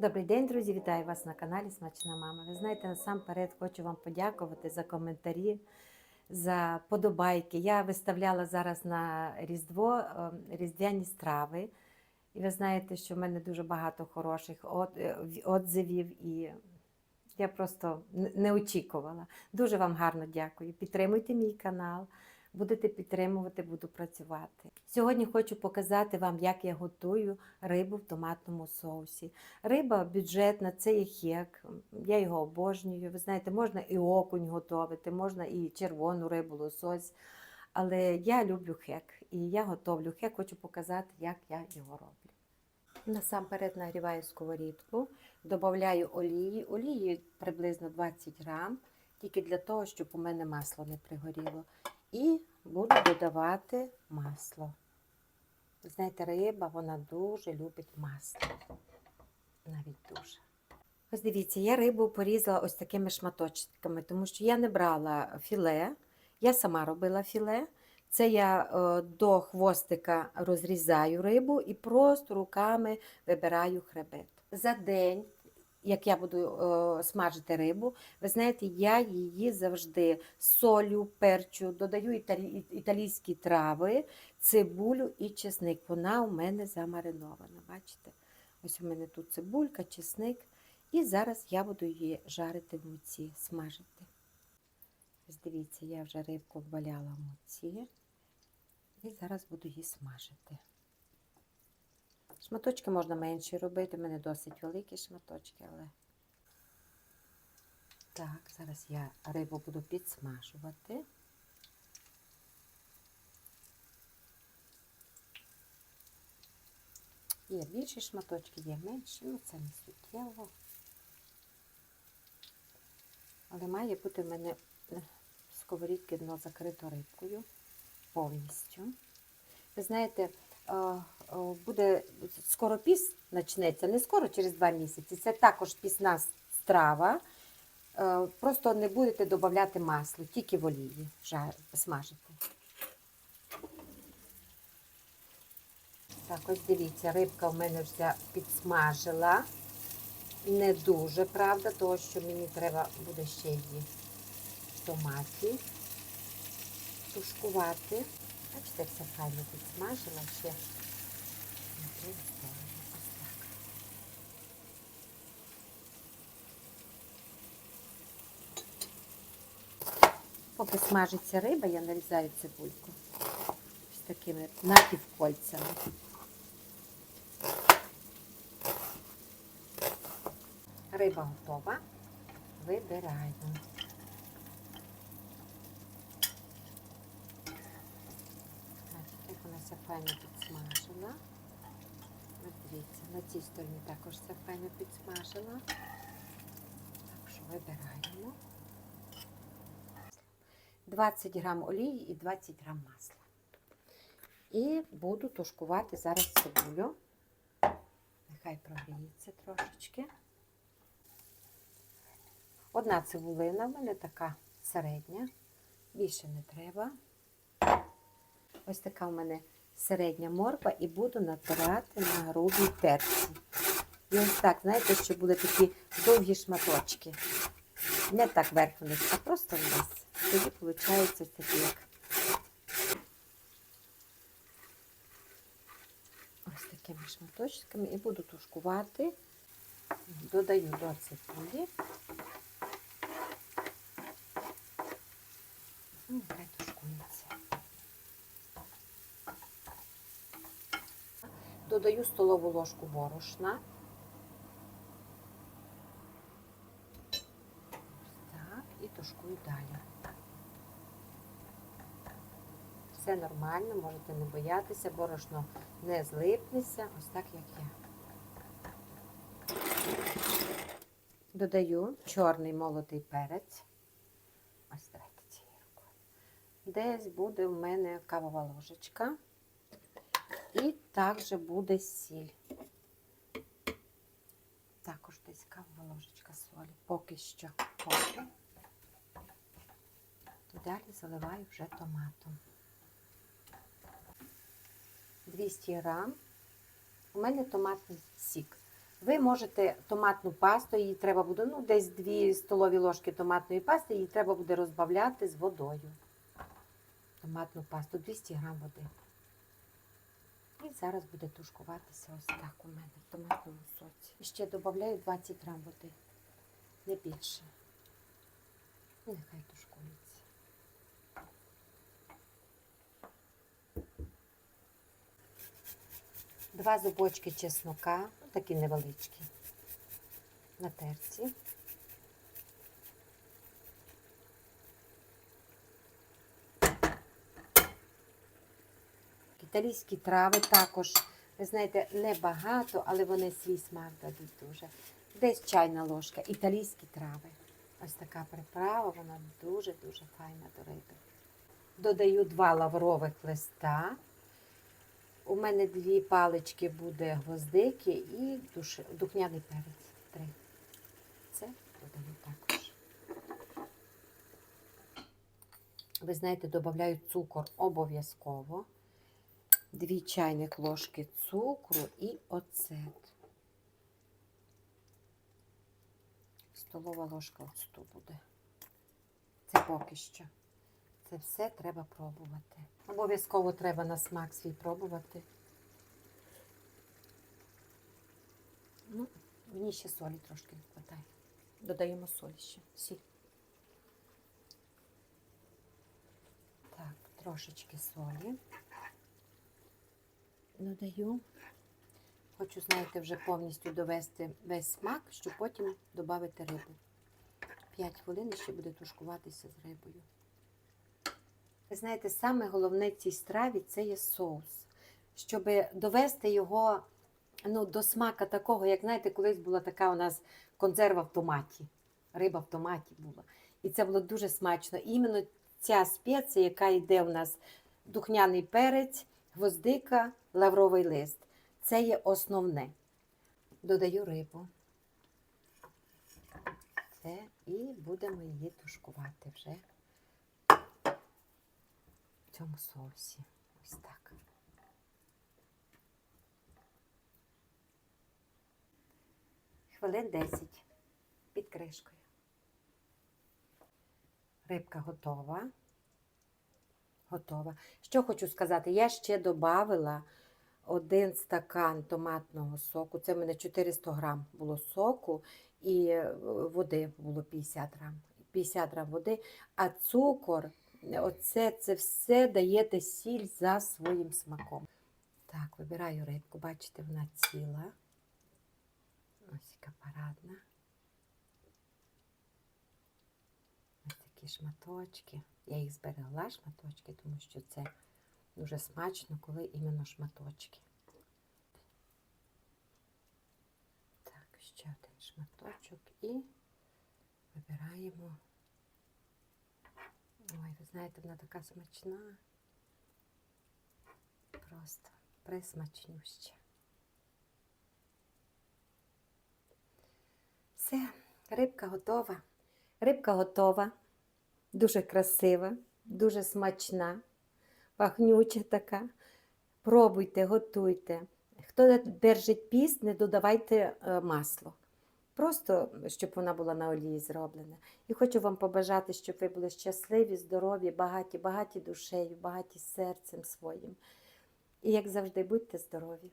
Добрий день, друзі! Вітаю вас на каналі Смачна Мама. Ви знаєте, насамперед хочу вам подякувати за коментарі, за подобайки. Я виставляла зараз на Різдво е, різдвяні страви. І ви знаєте, що в мене дуже багато хороших е, отзивів, і я просто не очікувала. Дуже вам гарно дякую. Підтримуйте мій канал. Будете підтримувати, буду працювати. Сьогодні хочу показати вам, як я готую рибу в томатному соусі. Риба бюджетна, це є хек. Я його обожнюю. Ви знаєте, можна і окунь готувати, можна і червону рибу, лосось. Але я люблю хек і я готовлю хек, хочу показати, як я його роблю. Насамперед нагріваю сковорідку, додаю олії. Олії приблизно 20 грам, тільки для того, щоб у мене масло не пригоріло. І буду додавати масло. Знаєте, риба вона дуже любить масло. Навіть дуже. Ось дивіться, я рибу порізала ось такими шматочками, тому що я не брала філе, я сама робила філе. Це я е, до хвостика розрізаю рибу і просто руками вибираю хребет. За день, як я буду е, смажити рибу, ви знаєте, я її завжди солю, перчу, додаю італі- італійські трави, цибулю і чесник. Вона у мене замаринована. Бачите? Ось у мене тут цибулька, чесник. І зараз я буду її жарити в муці, смажити. Ось дивіться, я вже рибку обваляла в муці. І зараз буду її смажити. Шматочки можна менші робити, у мене досить великі шматочки, але. Так, зараз я рибу буду підсмажувати. Є більші шматочки, є менші, ну це не суттєво. Але має бути в мене сковорідки дно закрито рибкою повністю. Ви знаєте, буде скоро піс почнеться, не скоро, через два місяці. Це також пісна страва. Е, Просто не будете додавати масло, тільки в олії жар- смажити. Так, ось дивіться, рибка в мене вся підсмажила. Не дуже, правда, тому що мені треба буде ще її в томаті тушкувати. Бачите, все файно підсмажила ще. на три сторони. Поки смажиться риба, я нарізаю цибульку. Ось такими напівкольцями. Риба готова. Вибираю. Бачите, як вона все файно підсмажила. Ось дивіться, на цій стороні також все файно підсмажила. Так що вибираємо. 20 грам олії і 20 грам масла. І буду тушкувати зараз цибулю. Нехай прогріється трошечки. Одна цибулина в мене така середня, більше не треба. Ось така в мене середня морква і буду натирати на грубій терці. І ось так, знаєте, що буде такі довгі шматочки. Не так верх вниз, а просто вниз. Тоді виходить такі як. Ось такими шматочками і буду тушкувати. Додаю до цибулі. І Нехай тушкується. Додаю столову ложку борошна. Так, і тушкую далі. Все нормально, можете не боятися, борошно не злипнеться, ось так, як я. Додаю чорний молотий перець. Ось давайте цією рукою. Десь буде в мене кавова ложечка. І також буде сіль. Також десь кавова ложечка солі. Поки що. Поки. Далі заливаю вже томатом. 200 грам. У мене томатний сік. Ви можете томатну пасту, її треба буде, ну, десь 2 столові ложки томатної пасти, її треба буде розбавляти з водою. Томатну пасту 200 грам води. І зараз буде тушкуватися ось так у мене в томатному соці. І ще додаю 20 грам води, не більше. І нехай тушкується. Два зубочки чеснока, такі невеличкі, на терці. Італійські трави також, ви знаєте, небагато, але вони свій смак дадуть дуже. Десь чайна ложка, італійські трави. Ось така приправа, вона дуже-дуже файна до риби. Додаю два лаврових листа. У мене дві палички буде гвоздики і душ... духняний перець. Три. Це додаю також. Ви знаєте, додаю цукор обов'язково. Дві чайних ложки цукру і оцет. Столова ложка оцту буде. Це поки що. Це все треба пробувати. Обов'язково треба на смак свій пробувати. Ну, мені ще солі трошки не вистачає. Додаємо солі ще. Сіль. Так, трошечки солі. Додаю. Хочу, знаєте, вже повністю довести весь смак, щоб потім додати рибу. 5 хвилин ще буде тушкуватися з рибою. Ви знаєте, саме головне в цій страві це є соус. Щоб довести його ну, до смака такого, як знаєте, колись була така у нас консерва в томаті. Риба в томаті була. І це було дуже смачно. І іменно ця спеція, яка йде у нас духняний перець, гвоздика, лавровий лист. Це є основне. Додаю рибу. Це і будемо її тушкувати вже в цьому соусі. Ось так. Хвилин 10 під кришкою. Рибка готова. Готова. Що хочу сказати, я ще додавила один стакан томатного соку. Це в мене 400 грам було соку і е, води було 50 грам. 50 грам води, а цукор, оце це все даєте сіль за своїм смаком. Так, вибираю рибку, бачите, вона ціла. Ось яка парадна. Ось такі шматочки. Я їх зберегла шматочки, тому що це дуже смачно, коли іменно шматочки. Так, ще один шматочок і вибираємо. Ой, ви знаєте, вона така смачна. Просто присмачнюща. Все, рибка готова. Рибка готова, дуже красива, дуже смачна, пахнюча така. Пробуйте, готуйте. Хто держить піст, не додавайте е, масло. Просто щоб вона була на олії зроблена. І хочу вам побажати, щоб ви були щасливі, здорові, багаті, багаті душею, багаті серцем своїм. І як завжди, будьте здорові.